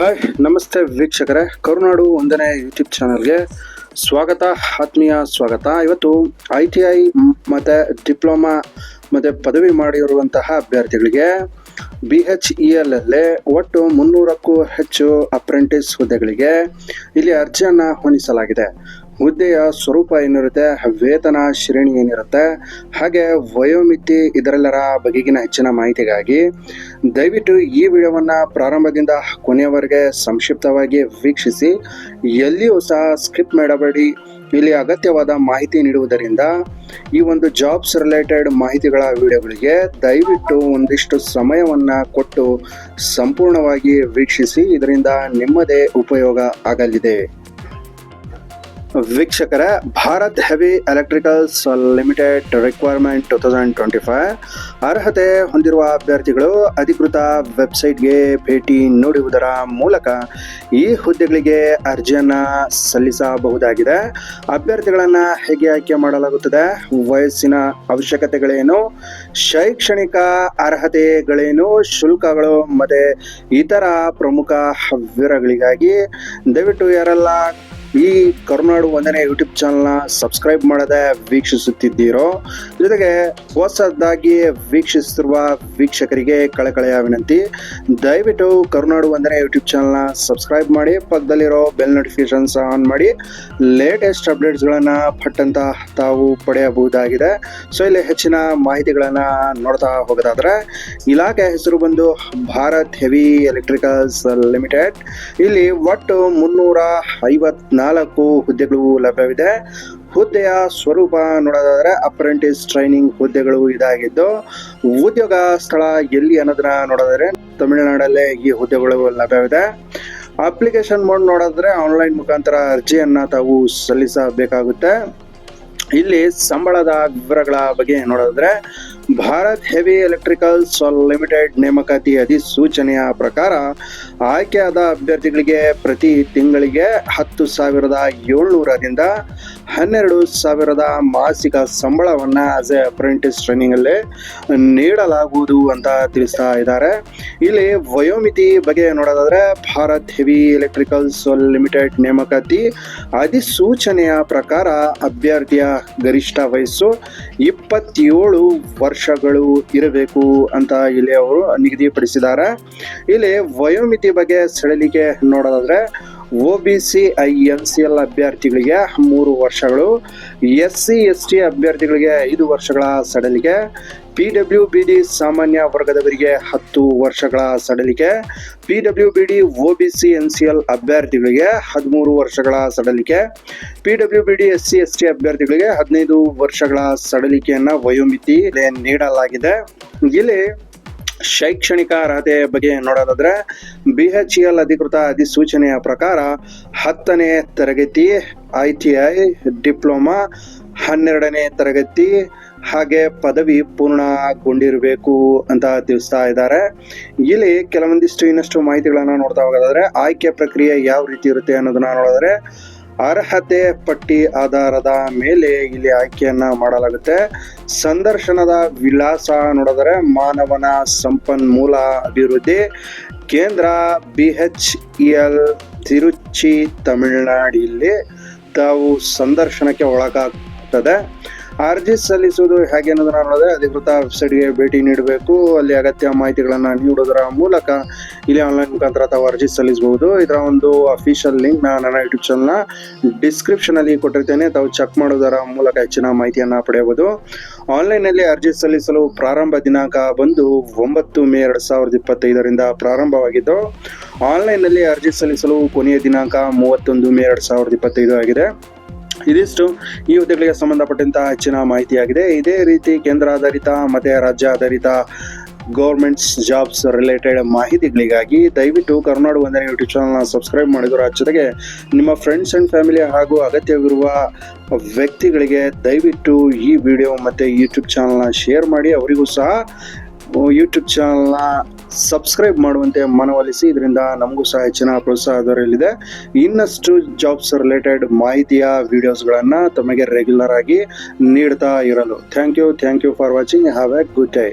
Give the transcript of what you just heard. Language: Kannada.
ಹಾಯ್ ನಮಸ್ತೆ ವೀಕ್ಷಕರೇ. ಕರುನಾಡು ಒಂದನೇ ಯೂಟ್ಯೂಬ್ ಚಾನಲ್ಗೆ ಸ್ವಾಗತ, ಆತ್ಮೀಯ ಸ್ವಾಗತ. ಇವತ್ತು ಐ ಟಿ ಐ ಮತ್ತು ಡಿಪ್ಲೊಮಾ ಮತ್ತು ಪದವಿ ಮಾಡಿರುವಂತಹ ಅಭ್ಯರ್ಥಿಗಳಿಗೆ ಬಿ ಎಚ್ ಇ ಎಲ್ ಅಲ್ಲಿ ಒಟ್ಟು ಮುನ್ನೂರಕ್ಕೂ ಹೆಚ್ಚು ಅಪ್ರೆಂಟಿಸ್ ಹುದ್ದೆಗಳಿಗೆ ಇಲ್ಲಿ ಅರ್ಜಿಯನ್ನು ಹೊಂದಿಸಲಾಗಿದೆ. ಹುದ್ದೆಯ ಸ್ವರೂಪ ಏನಿರುತ್ತೆ, ವೇತನ ಶ್ರೇಣಿ ಏನಿರುತ್ತೆ, ಹಾಗೆ ವಯೋಮಿತಿ ಇದರೆಲ್ಲರ ಬಗೆಗಿನ ಹೆಚ್ಚಿನ ಮಾಹಿತಿಗಾಗಿ ದಯವಿಟ್ಟು ಈ ವಿಡಿಯೋವನ್ನು ಪ್ರಾರಂಭದಿಂದ ಕೊನೆಯವರೆಗೆ ಸಂಕ್ಷಿಪ್ತವಾಗಿ ವೀಕ್ಷಿಸಿ. ಎಲ್ಲಿಯೂ ಸಹ ಸ್ಕಿಪ್ ಮಾಡಬೇಡಿ. ಇಲ್ಲಿ ಅಗತ್ಯವಾದ ಮಾಹಿತಿ ನೀಡುವುದರಿಂದ ಈ ಒಂದು ಜಾಬ್ಸ್ ರಿಲೇಟೆಡ್ ಮಾಹಿತಿಗಳ ವಿಡಿಯೋಗಳಿಗೆ ದಯವಿಟ್ಟು ಒಂದಿಷ್ಟು ಸಮಯವನ್ನು ಕೊಟ್ಟು ಸಂಪೂರ್ಣವಾಗಿ ವೀಕ್ಷಿಸಿ. ಇದರಿಂದ ನಿಮ್ಮದೇ ಉಪಯೋಗ ಆಗಲಿದೆ. ವೀಕ್ಷಕರೇ, Bharat heavy electricals limited requirement two thousand twenty five ಅರ್ಹತೆ ಹೊಂದಿರುವ ಅಭ್ಯರ್ಥಿಗಳು ಅಧಿಕೃತ ವೆಬ್ಸೈಟ್ಗೆ ಭೇಟಿ ನೋಡುವುದರ ಮೂಲಕ ಈ ಹುದ್ದೆಗಳಿಗೆ ಅರ್ಜಿಯನ್ನು ಸಲ್ಲಿಸಬಹುದಾಗಿದೆ. ಅಭ್ಯರ್ಥಿಗಳನ್ನು ಹೇಗೆ ಆಯ್ಕೆ ಮಾಡಲಾಗುತ್ತದೆ, ವಯಸ್ಸಿನ ಅವಶ್ಯಕತೆಗಳೇನು, ಶೈಕ್ಷಣಿಕ ಅರ್ಹತೆಗಳೇನು, ಶುಲ್ಕಗಳು ಮತ್ತು ಇತರ ಪ್ರಮುಖ ವಿವರಗಳಿಗಾಗಿ ದಯವಿಟ್ಟು ಯಾರೆಲ್ಲ ಈ ಕರುನಾಡು ಒಂದನೇ ಯೂಟ್ಯೂಬ್ ಚಾನಲ್ನ ಸಬ್ಸ್ಕ್ರೈಬ್ ಮಾಡದೆ ವೀಕ್ಷಿಸುತ್ತಿದ್ದೀರೋ, ಜೊತೆಗೆ ಹೊಸದಾಗಿ ವೀಕ್ಷಿಸುತ್ತಿರುವ ವೀಕ್ಷಕರಿಗೆ ಕಳಕಳೆಯ ವಿನಂತಿ, ದಯವಿಟ್ಟು ಕರುನಾಡು ಒಂದನೇ ಯೂಟ್ಯೂಬ್ ಚಾನಲ್ನ ಸಬ್ಸ್ಕ್ರೈಬ್ ಮಾಡಿ, ಪಕ್ಕದಲ್ಲಿರೋ ಬೆಲ್ ನೋಟಿಫಿಕೇಶನ್ಸ್ ಆನ್ ಮಾಡಿ ಲೇಟೆಸ್ಟ್ ಅಪ್ಡೇಟ್ಸ್ಗಳನ್ನು ಪಟ್ಟಂತ ತಾವು ಪಡೆಯಬಹುದಾಗಿದೆ. ಸೊ ಇಲ್ಲಿ ಹೆಚ್ಚಿನ ಮಾಹಿತಿಗಳನ್ನು ನೋಡ್ತಾ ಹೋಗೋದಾದ್ರೆ, ಇಲಾಖೆ ಹೆಸರು ಬಂದು ಭಾರತ್ ಹೆವಿ ಎಲೆಕ್ಟ್ರಿಕಲ್ಸ್ ಲಿಮಿಟೆಡ್. ಇಲ್ಲಿ ಒಟ್ಟು ಮುನ್ನೂರ ಐವತ್ನಾಲ್ಕು ಹುದ್ದೆಗಳು ಲಭ್ಯವಿದೆ. ಹುದ್ದೆಯ ಸ್ವರೂಪ ನೋಡೋದಾದ್ರೆ ಅಪ್ರೆಂಟಿಸ್ ಟ್ರೈನಿಂಗ್ ಹುದ್ದೆಗಳು ಇದಾಗಿದ್ದು, ಉದ್ಯೋಗ ಸ್ಥಳ ಎಲ್ಲಿ ಅನ್ನೋದನ್ನ ನೋಡೋದಾದ್ರೆ ತಮಿಳುನಾಡಲ್ಲೇ ಈ ಹುದ್ದೆಗಳು ಲಭ್ಯವಿದೆ. ಅಪ್ಲಿಕೇಶನ್ ಮೋಡ್ ನೋಡಿದ್ರೆ ಆನ್ಲೈನ್ ಮುಖಾಂತರ ಅರ್ಜಿಯನ್ನ ತಾವು ಸಲ್ಲಿಸಬೇಕಾಗುತ್ತೆ. ಇಲ್ಲಿ ಸಂಬಳದ ವಿವರಗಳ ಬಗ್ಗೆ ನೋಡಿದ್ರೆ ಭಾರತ್ ಹೆವಿ ಎಲೆಕ್ಟ್ರಿಕಲ್ಸ್ ಲಿಮಿಟೆಡ್ ನೇಮಕಾತಿ ಅಧಿಸೂಚನೆಯ ಪ್ರಕಾರ ಆಯ್ಕೆಯಾದ ಅಭ್ಯರ್ಥಿಗಳಿಗೆ ಪ್ರತಿ ತಿಂಗಳಿಗೆ ಹತ್ತು ಸಾವಿರದ ಏಳ್ನೂರರಿಂದ ಹನ್ನೆರಡು ಸಾವಿರದ ಮಾಸಿಕ ಸಂಬಳವನ್ನು ಆಸ್ ಎ ಅಪ್ರೆಂಟಿಸ್ ಟ್ರೈನಿಂಗಲ್ಲಿ ನೀಡಲಾಗುವುದು ಅಂತ ತಿಳಿಸ್ತಾ ಇದ್ದಾರೆ. ಇಲ್ಲಿ ವಯೋಮಿತಿ ಬಗ್ಗೆ ನೋಡೋದಾದರೆ ಭಾರತ್ ಹೆವಿ ಎಲೆಕ್ಟ್ರಿಕಲ್ಸ್ ಲಿಮಿಟೆಡ್ ನೇಮಕಾತಿ ಅಧಿಸೂಚನೆಯ ಪ್ರಕಾರ ಅಭ್ಯರ್ಥಿಯ ಗರಿಷ್ಠ ವಯಸ್ಸು ಇಪ್ಪತ್ತೇಳು ವರ್ಷಗಳು ಇರಬೇಕು ಅಂತ ಇಲ್ಲಿ ಅವರು ನಿಗದಿಪಡಿಸಿದ್ದಾರೆ. ಇಲ್ಲಿ ವಯೋಮಿತಿ ಬಗ್ಗೆ ಸಡಿಲಿಕೆ ನೋಡೋದಾದ್ರೆ O B C I N C L ಅಭ್ಯರ್ಥಿಗಳಿಗೆ ಮೂರು ವರ್ಷಗಳು ಎಸ್ ಸಿ ಎಸ್ ಟಿ ಅಭ್ಯರ್ಥಿಗಳಿಗೆ ಐದು ವರ್ಷಗಳ ಸಡಲಿಕೆ ಪಿ ಡಬ್ಲ್ಯೂ ಬಿ ಡಿ ಸಾಮಾನ್ಯ ವರ್ಗದವರಿಗೆ ಹತ್ತು ವರ್ಷಗಳ ಸಡಲಿಕೆ P W B D O B C N C L ಅಭ್ಯರ್ಥಿಗಳಿಗೆ ಹದಿಮೂರು ವರ್ಷಗಳ ಸಡಲಿಕೆ P W B D S C S T ಅಭ್ಯರ್ಥಿಗಳಿಗೆ ಹದಿನೈದು ವರ್ಷಗಳ ಸಡಲಿಕೆಯನ್ನು ವಯೋಮಿತಿ ನೀಡಲಾಗಿದೆ. ಇಲ್ಲಿ ಶೈಕ್ಷಣಿಕ ಅರ್ಹತೆ ಬಗ್ಗೆ ನೋಡೋದಾದ್ರೆ ಬಿ ಎಚ್ ಎಲ್ ಅಧಿಕೃತ ಅಧಿಸೂಚನೆಯ ಪ್ರಕಾರ ಹತ್ತನೇ ತರಗತಿ ಐ ಟಿ ಐ ಡಿಪ್ಲೊಮಾ, ಹನ್ನೆರಡನೇ ತರಗತಿ ಹಾಗೆ ಪದವಿ ಪೂರ್ಣಗೊಂಡಿರಬೇಕು ಅಂತ ತಿಳಿಸ್ತಾ ಇದ್ದಾರೆ. ಇಲ್ಲಿ ಕೆಲವೊಂದಿಷ್ಟು ಇನ್ನಷ್ಟು ಮಾಹಿತಿಗಳನ್ನು ನೋಡ್ತಾ ಹೋಗೋದಾದ್ರೆ ಆಯ್ಕೆ ಪ್ರಕ್ರಿಯೆ ಯಾವ ರೀತಿ ಇರುತ್ತೆ ಅನ್ನೋದನ್ನ ನೋಡಿದ್ರೆ ಅರ್ಹತೆ ಪಟ್ಟಿ ಆಧಾರದ ಮೇಲೆ ಇಲ್ಲಿ ಆಯ್ಕೆಯನ್ನ ಮಾಡಲಾಗುತ್ತೆ. ಸಂದರ್ಶನದ ವಿಳಾಸ ನೋಡಿದರೆ ಮಾನವನ ಸಂಪನ್ಮೂಲ ಅಭಿವೃದ್ಧಿ ಕೇಂದ್ರ ಬಿ ಎಚ್ ಎಲ್ ತಿರುಚಿ ತಮಿಳುನಾಡಿಲ್ಲಿ ತಾವು ಸಂದರ್ಶನಕ್ಕೆ ಒಳಗಾಗ್ತದೆ. ಅರ್ಜಿ ಸಲ್ಲಿಸುವುದು ಹೇಗೆ ಅನ್ನೋದನ್ನ ನೋಡಿದ್ರೆ ಅಧಿಕೃತ ವೆಬ್ಸೈಟ್ಗೆ ಭೇಟಿ ನೀಡಬೇಕು. ಅಲ್ಲಿ ಅಗತ್ಯ ಮಾಹಿತಿಗಳನ್ನು ನೀಡುವುದರ ಮೂಲಕ ಇಲ್ಲಿ ಆನ್ಲೈನ್ ಮುಖಾಂತರ ತಾವು ಅರ್ಜಿ ಸಲ್ಲಿಸಬಹುದು. ಇದರ ಒಂದು ಅಫಿಷಿಯಲ್ ಲಿಂಕ್ ನಾನು ನನ್ನ ಯೂಟ್ಯೂಬ್ ಚಾನಲ್ನ ಡಿಸ್ಕ್ರಿಪ್ಷನಲ್ಲಿ ಕೊಟ್ಟಿರ್ತೇನೆ. ತಾವು ಚೆಕ್ ಮಾಡೋದರ ಮೂಲಕ ಹೆಚ್ಚಿನ ಮಾಹಿತಿಯನ್ನು ಪಡೆಯಬಹುದು. ಆನ್ಲೈನ್ನಲ್ಲಿ ಅರ್ಜಿ ಸಲ್ಲಿಸಲು ಪ್ರಾರಂಭ ದಿನಾಂಕ ಬಂದು ಒಂಬತ್ತು ಮೇ ಎರಡು ಸಾವಿರದ ಇಪ್ಪತ್ತೈದರಿಂದ ಪ್ರಾರಂಭವಾಗಿದ್ದು ಆನ್ಲೈನ್ನಲ್ಲಿ ಅರ್ಜಿ ಸಲ್ಲಿಸಲು ಕೊನೆಯ ದಿನಾಂಕ ಮೂವತ್ತೊಂದು ಮೇ ಎರಡು ಸಾವಿರದ ಇಪ್ಪತ್ತೈದು ಆಗಿದೆ. ಇದಿಷ್ಟು. ಈ ಹುದ್ದೆಗಳಿಗೆ ಸಂಬಂಧಪಟ್ಟಂತಹ ಹೆಚ್ಚಿನ ಮಾಹಿತಿಯಾಗಿದೆ. ಇದೇ ರೀತಿ ಕೇಂದ್ರ ಆಧಾರಿತ ಮತ್ತು ರಾಜ್ಯ ಆಧಾರಿತ ಗೌರ್ಮೆಂಟ್ಸ್ ಜಾಬ್ಸ್ ರಿಲೇಟೆಡ್ ಮಾಹಿತಿಗಳಿಗಾಗಿ ದಯವಿಟ್ಟು ಕರ್ನಾಡು ಒಂದನೇ ಯೂಟ್ಯೂಬ್ ಚಾನಲ್ನ ಸಬ್ಸ್ಕ್ರೈಬ್ ಮಾಡಿದ್ರು ಜೊತೆಗೆ ನಿಮ್ಮ ಫ್ರೆಂಡ್ಸ್ ಆ್ಯಂಡ್ ಫ್ಯಾಮಿಲಿ ಹಾಗೂ ಅಗತ್ಯವಿರುವ ವ್ಯಕ್ತಿಗಳಿಗೆ ದಯವಿಟ್ಟು ಈ ವಿಡಿಯೋ ಮತ್ತು ಯೂಟ್ಯೂಬ್ ಚಾನಲ್ನ ಶೇರ್ ಮಾಡಿ. ಅವರಿಗೂ ಸಹ ಯೂಟ್ಯೂಬ್ ಚಾನಲ್ನ ಸಬ್ಸ್ಕ್ರೈಬ್ ಮಾಡುವಂತೆ ಮನವೊಲಿಸಿ, ಇದರಿಂದ ನಮಗೂ ಸಹ ಹೆಚ್ಚಿನ ಪ್ರೋತ್ಸಾಹ ದೊರೆಯಲಿದೆ. ಇನ್ನಷ್ಟು ಜಾಬ್ಸ್ ರಿಲೇಟೆಡ್ ಮಾಹಿತಿಯ ವಿಡಿಯೋಸ್ಗಳನ್ನು ತಮಗೆ ರೆಗ್ಯುಲರ್ ಆಗಿ ನೀಡ್ತಾ ಇರಲು. Thank you thank you for watching have a good day